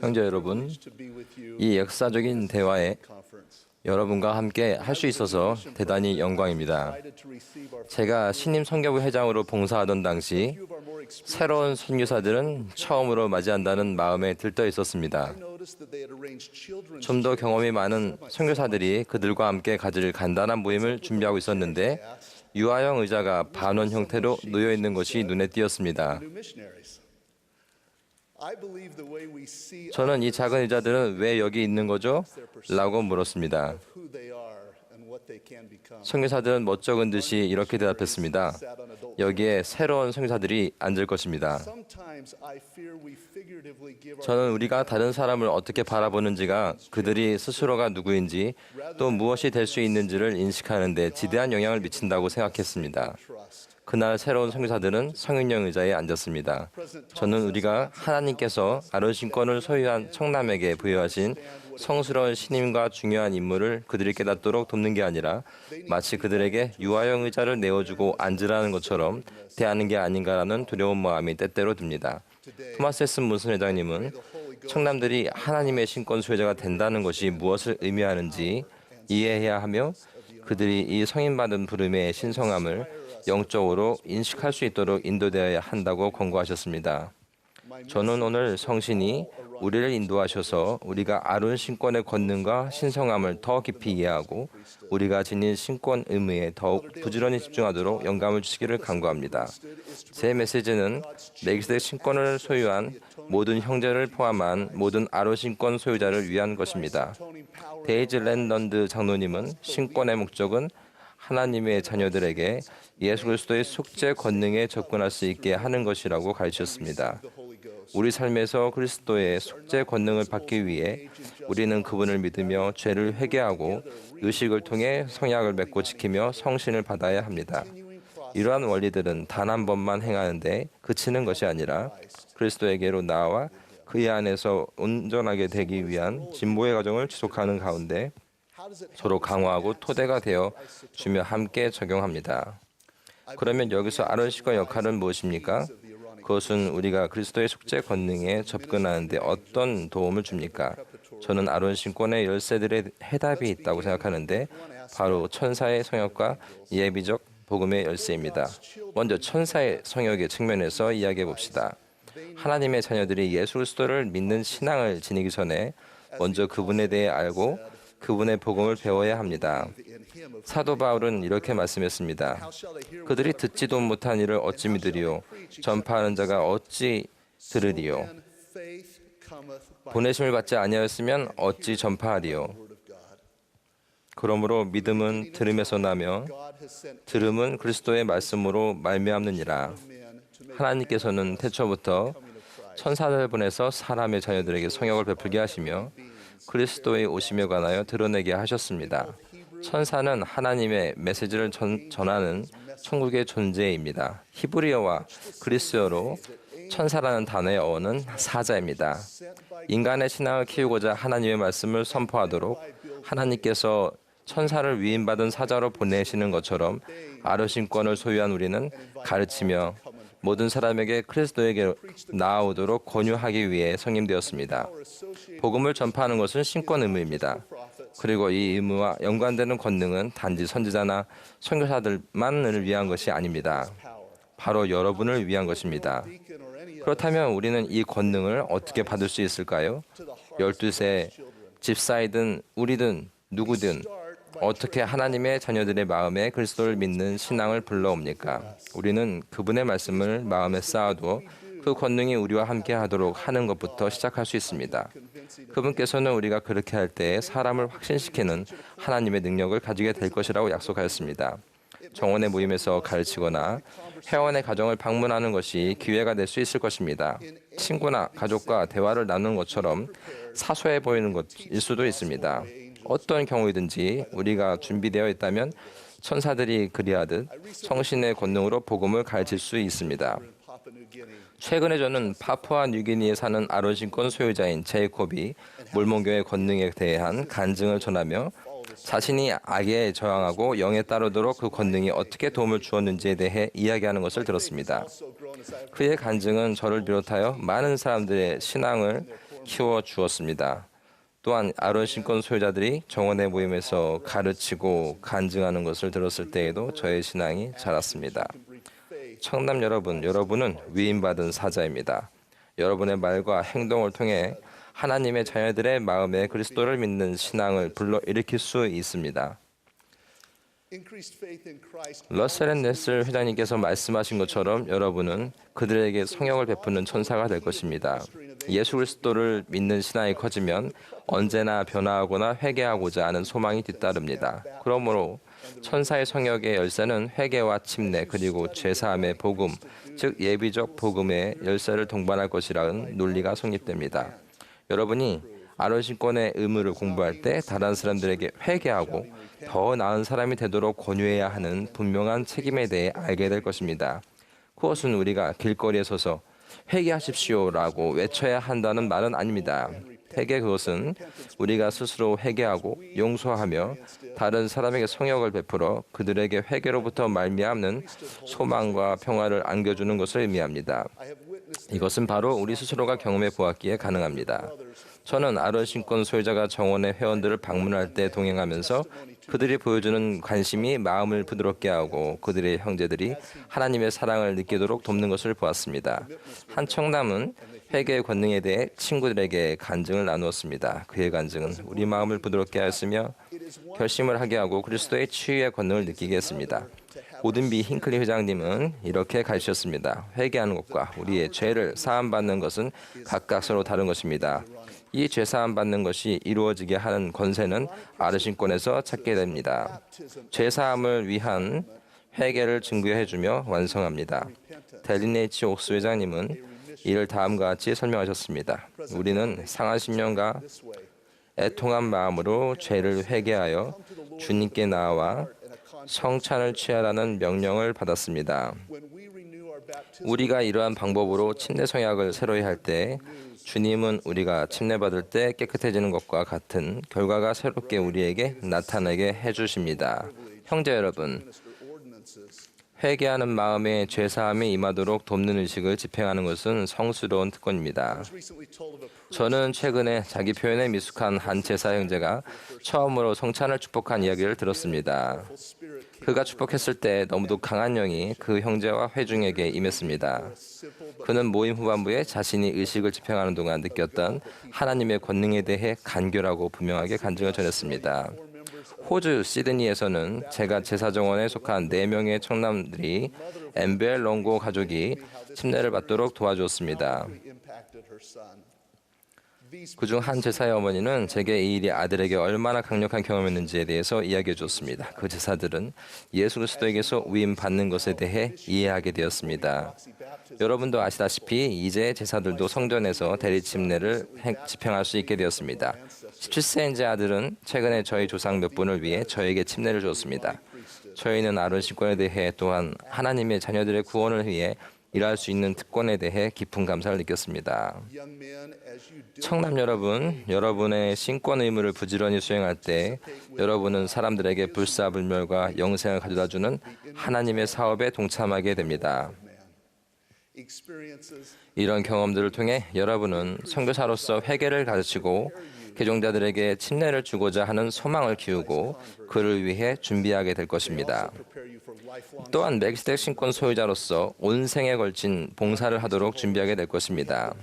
형제 여러분, 이 역사적인 대화에 여러분과 함께 할 수 있어서 대단히 영광입니다. 제가 신임 선교부 회장으로 봉사하던 당시 새로운 선교사들은 처음으로 맞이한다는 마음에 들떠 있었습니다. 좀 더 경험이 많은 선교사들이 그들과 함께 가질 간단한 모임을 준비하고 있었는데 유아형 의자가 반원 형태로 놓여 있는 것이 눈에 띄었습니다. 저는 이 작은 의자들은 왜 여기 있는 거죠? 라고 물었습니다. 선교사들은 멋쩍은 듯이 이렇게 대답했습니다. 여기에 새로운 선교사들이 앉을 것입니다. 저는 우리가 다른 사람을 어떻게 바라보는지가 그들이 스스로가 누구인지 또 무엇이 될 수 있는지를 인식하는 데 지대한 영향을 미친다고 생각했습니다. 그날 새로운 선교사들은 성인용 의자에 앉았습니다. 저는 우리가 하나님께서 아론 신권을 소유한 청남에게 부여하신 성스러운 신임과 중요한 임무를 그들이 깨닫도록 돕는 게 아니라 마치 그들에게 유아용 의자를 내어주고 앉으라는 것처럼 대하는 게 아닌가라는 두려운 마음이 때때로 듭니다. 토마스 스 문슨 회장님은 청남들이 하나님의 신권 소유자가 된다는 것이 무엇을 의미하는지 이해해야 하며 그들이 이 성인받은 부름의 신성함을 영적으로 인식할 수 있도록 인도되어야 한다고 권고하셨습니다. 저는 오늘 성신이 우리를 인도하셔서 우리가 아론 신권의 권능과 신성함을 더 깊이 이해하고 우리가 지닌 신권 의무에 더욱 부지런히 집중하도록 영감을 주시기를 간구합니다. 제 메시지는 멜기세덱 신권을 소유한 모든 형제를 포함한 모든 아론 신권 소유자를 위한 것입니다. 데이즈 랜던드 장로님은 신권의 목적은 하나님의 자녀들에게 예수 그리스도의 속죄 권능에 접근할 수 있게 하는 것이라고 가르쳤습니다. 우리 삶에서 그리스도의 속죄 권능을 받기 위해 우리는 그분을 믿으며 죄를 회개하고 의식을 통해 성약을 맺고 지키며 성신을 받아야 합니다. 이러한 원리들은 단 한 번만 행하는데 그치는 것이 아니라 그리스도에게로 나와 그의 안에서 온전하게 되기 위한 진보의 과정을 지속하는 가운데 서로 강화하고 토대가 되어 주며 함께 적용합니다. 그러면 여기서 아론 씨의 역할은 무엇입니까? 그것은 우리가 그리스도의 속죄 권능에 접근하는데 어떤 도움을 줍니까? 저는 아론 신권의 열쇠들의 해답이 있다고 생각하는데 바로 천사의 성역과 예비적 복음의 열쇠입니다. 먼저 천사의 성역의 측면에서 이야기해 봅시다. 하나님의 자녀들이 예수 그리스도를 믿는 신앙을 지니기 전에 먼저 그분에 대해 알고 그분의 복음을 배워야 합니다. 사도 바울은 이렇게 말씀했습니다. 그들이 듣지도 못한 일을 어찌 믿으리요? 전파하는 자가 어찌 들으리요? 보내심을 받지 아니하였으면 어찌 전파하리요? 그러므로 믿음은 들음에서 나며 들음은 그리스도의 말씀으로 말미암느니라. 하나님께서는 태초부터 천사를 보내서 사람의 자녀들에게 성역을 베풀게 하시며 그리스도의 오심에 관하여 드러내게 하셨습니다. 천사는 하나님의 메시지를 전, 전하는 천국의 존재입니다. 히브리어와 그리스어로 천사라는 단어의 어원은 사자입니다. 인간의 신앙을 키우고자 하나님의 말씀을 선포하도록 하나님께서 천사를 위임받은 사자로 보내시는 것처럼 아르신권을 소유한 우리는 가르치며 모든 사람에게 그리스도에게 나아오도록 권유하기 위해 성임되었습니다. 복음을 전파하는 것은 신권 의무입니다. 그리고 이 의무와 연관되는 권능은 단지 선지자나 선교사들만을 위한 것이 아닙니다. 바로 여러분을 위한 것입니다. 그렇다면 우리는 이 권능을 어떻게 받을 수 있을까요? 열두세 집사이든 우리든 누구든 어떻게 하나님의 자녀들의 마음에 그리스도를 믿는 신앙을 불러옵니까? 우리는 그분의 말씀을 마음에 쌓아두어 그 권능이 우리와 함께 하도록 하는 것부터 시작할 수 있습니다. 그분께서는 우리가 그렇게 할때 사람을 확신시키는 하나님의 능력을 가지게 될 것이라고 약속하였습니다. 정원의 모임에서 가르치거나 회원의 가정을 방문하는 것이 기회가 될 수 있을 것입니다. 친구나 가족과 대화를 나누는 것처럼 사소해 보이는 것일 수도 있습니다. 어떤 경우이든지 우리가 준비되어 있다면 천사들이 그리하듯 성신의 권능으로 복음을 가르칠 수 있습니다. 최근에 저는 파푸아 뉴기니에 사는 아론신권 소유자인 제이콥이 몰몬교의 권능에 대한 간증을 전하며 자신이 악에 저항하고 영에 따르도록 그 권능이 어떻게 도움을 주었는지에 대해 이야기하는 것을 들었습니다. 그의 간증은 저를 비롯하여 많은 사람들의 신앙을 키워 주었습니다. 또한 아론 신권 소유자들이 정원의 모임에서 가르치고 간증하는 것을 들었을 때에도 저의 신앙이 자랐습니다. 청남 여러분, 여러분은 위임받은 사자입니다. 여러분의 말과 행동을 통해 하나님의 자녀들의 마음에 그리스도를 믿는 신앙을 불러일으킬 수 있습니다. 러셀 앤 네슬 회장님께서 말씀하신 것처럼 여러분은 그들에게 성령을 베푸는 천사가 될 것입니다. 예수 그리스도를 믿는 신앙이 커지면 언제나 변화하거나 회개하고자 하는 소망이 뒤따릅니다. 그러므로 천사의 성역의 열쇠는 회개와 침례 그리고 죄사함의 복음, 즉 예비적 복음의 열쇠를 동반할 것이라는 논리가 성립됩니다. 여러분이 아론 신권의 의무를 공부할 때 다른 사람들에게 회개하고 더 나은 사람이 되도록 권유해야 하는 분명한 책임에 대해 알게 될 것입니다. 그것은 우리가 길거리에 서서 회개하십시오라고 외쳐야 한다는 말은 아닙니다. 회개 그것은 우리가 스스로 회개하고 용서하며 다른 사람에게 성역을 베풀어 그들에게 회개로부터 말미암는 소망과 평화를 안겨주는 것을 의미합니다. 이것은 바로 우리 스스로가 경험해 보았기에 가능합니다. 저는 아론 신권 소유자가 정원의 회원들을 방문할 때 동행하면서 그들이 보여주는 관심이 마음을 부드럽게 하고 그들의 형제들이 하나님의 사랑을 느끼도록 돕는 것을 보았습니다. 한 청남은 회개의 권능에 대해 친구들에게 간증을 나누었습니다. 그의 간증은 우리 마음을 부드럽게 하였으며 결심을 하게 하고 그리스도의 치유의 권능을 느끼게 했습니다. 오든비 힌클리 회장님은 이렇게 가르쳤습니다. 회개하는 것과 우리의 죄를 사함받는 것은 각각 서로 다른 것입니다. 이 죄사함 받는 것이 이루어지게 하는 권세는 아르신권에서 찾게 됩니다. 죄사함을 위한 회개를 증거해 주며 완성합니다. 델리네이치 옥스 회장님은 이를 다음과 같이 설명하셨습니다. 우리는 상한 심령과 애통한 마음으로 죄를 회개하여 주님께 나아와 성찬을 취하라는 명령을 받았습니다. 우리가 이러한 방법으로 침례 성약을 새로이 할 때 주님은 우리가 침례받을 때 깨끗해지는 것과 같은 결과가 새롭게 우리에게 나타나게 해주십니다. 형제 여러분, 회개하는 마음에 죄사함이 임하도록 돕는 의식을 집행하는 것은 성스러운 특권입니다. 저는 최근에 자기 표현에 미숙한 한 제사 형제가 처음으로 성찬을 축복한 이야기를 들었습니다. 그가 축복했을 때 너무도 강한 영이 그 형제와 회중에게 임했습니다. 그는 모임 후반부에 자신이 의식을 집행하는 동안 느꼈던 하나님의 권능에 대해 간결하고 분명하게 간증을 전했습니다. 호주 시드니에서는 제가 제사정원에 속한 4명의 청남들이 엠벨 롱고 가족이 침례를 받도록 도와주었습니다. 그중 한 제사의 어머니는 제게 이 일이 아들에게 얼마나 강력한 경험이었는지에 대해서 이야기해 줬습니다. 그 제사들은 예수 그리스도에게서 위임 받는 것에 대해 이해하게 되었습니다. 여러분도 아시다시피 이제 제사들도 성전에서 대리 침례를 집행할 수 있게 되었습니다. 17세인 제 아들은 최근에 저희 조상 몇 분을 위해 저에게 침례를 주었습니다. 저희는 아론 신권에 대해 또한 하나님의 자녀들의 구원을 위해 일할 수 있는 특권에 대해 깊은 감사를 느꼈습니다. 청남 여러분, 여러분의 신권 의무를 부지런히 수행할 때 여러분은 사람들에게 불사불멸과 영생을 가져다주는 하나님의 사업에 동참하게 됩니다. 이런 경험들을 통해 여러분은 선교사로서 회개를 가르치고 개종자들에게 침례를 주고자 하는 소망을 키우고 그를 위해 준비하게 될 것입니다. 또한 멜기스덱 신권 소유자로서 온 생에 걸친 봉사를 하도록 준비하게 될 것입니다.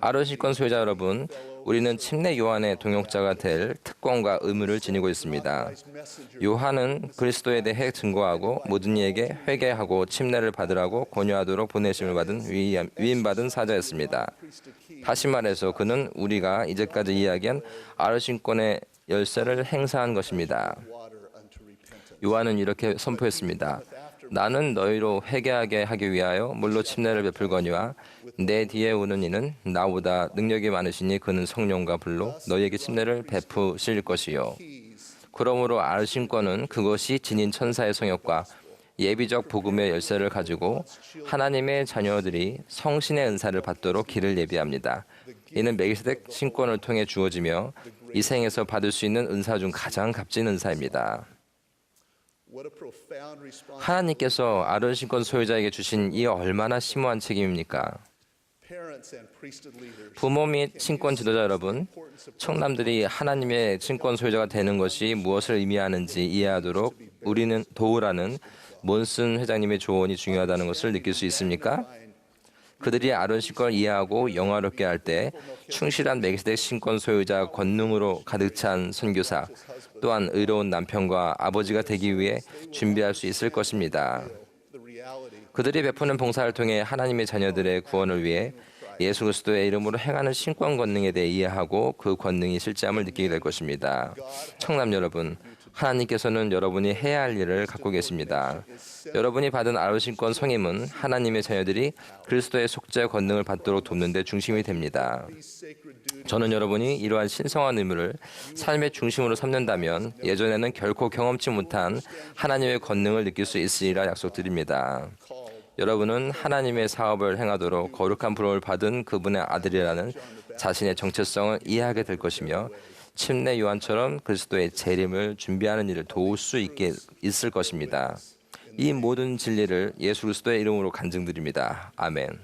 아론 신권 소유자 여러분, 우리는 침례 요한의 동역자가 될 특권과 의무를 지니고 있습니다. 요한은 그리스도에 대해 증거하고 모든 이에게 회개하고 침례를 받으라고 권유하도록 보내심을 받은 위임받은 사자였습니다. 다시 말해서 그는 우리가 이제까지 이야기한 아론 신권의 열쇠를 행사한 것입니다. 요한은 이렇게 선포했습니다. 나는 너희로 회개하게 하기 위하여 물로 침례를 베풀거니와 내 뒤에 오는 이는 나보다 능력이 많으시니 그는 성령과 불로 너희에게 침례를 베푸실 것이요. 그러므로 알신권은 그것이 지닌 천사의 성역과 예비적 복음의 열쇠를 가지고 하나님의 자녀들이 성신의 은사를 받도록 길을 예비합니다. 이는 멜기세덱 신권을 통해 주어지며 이 생에서 받을 수 있는 은사 중 가장 값진 은사입니다. 하나님께서 아론 신권 소유자에게 주신 이 얼마나 심오한 책임입니까? 부모 및 신권 지도자 여러분, 청남들이 하나님의 신권 소유자가 되는 것이 무엇을 의미하는지 이해하도록 우리는 도우라는 몬슨 회장님의 조언이 중요하다는 것을 느낄 수 있습니까? 그들이 아론 신권을 이해하고 영화롭게 할 때 충실한 멜기세덱 신권 소유자 권능으로 가득 찬 선교사 또한 의로운 남편과 아버지가 되기 위해 준비할 수 있을 것입니다. 그들이 베푸는 봉사를 통해 하나님의 자녀들의 구원을 위해 예수 그리스도의 이름으로 행하는 신권 권능에 대해 이해하고 그 권능이 실제함을 느끼게 될 것입니다. 청남 여러분, 하나님께서는 여러분이 해야 할 일을 갖고 계십니다. 여러분이 받은 아르신권 성임은 하나님의 자녀들이 그리스도의 속죄 권능을 받도록 돕는 데 중심이 됩니다. 저는 여러분이 이러한 신성한 의무를 삶의 중심으로 삼는다면 예전에는 결코 경험치 못한 하나님의 권능을 느낄 수 있으리라 약속드립니다. 여러분은 하나님의 사업을 행하도록 거룩한 부름을 받은 그분의 아들이라는 자신의 정체성을 이해하게 될 것이며 침례 요한처럼 그리스도의 재림을 준비하는 일을 도울 수 있게 있을 것입니다. 이 모든 진리를 예수 그리스도의 이름으로 간증드립니다. 아멘.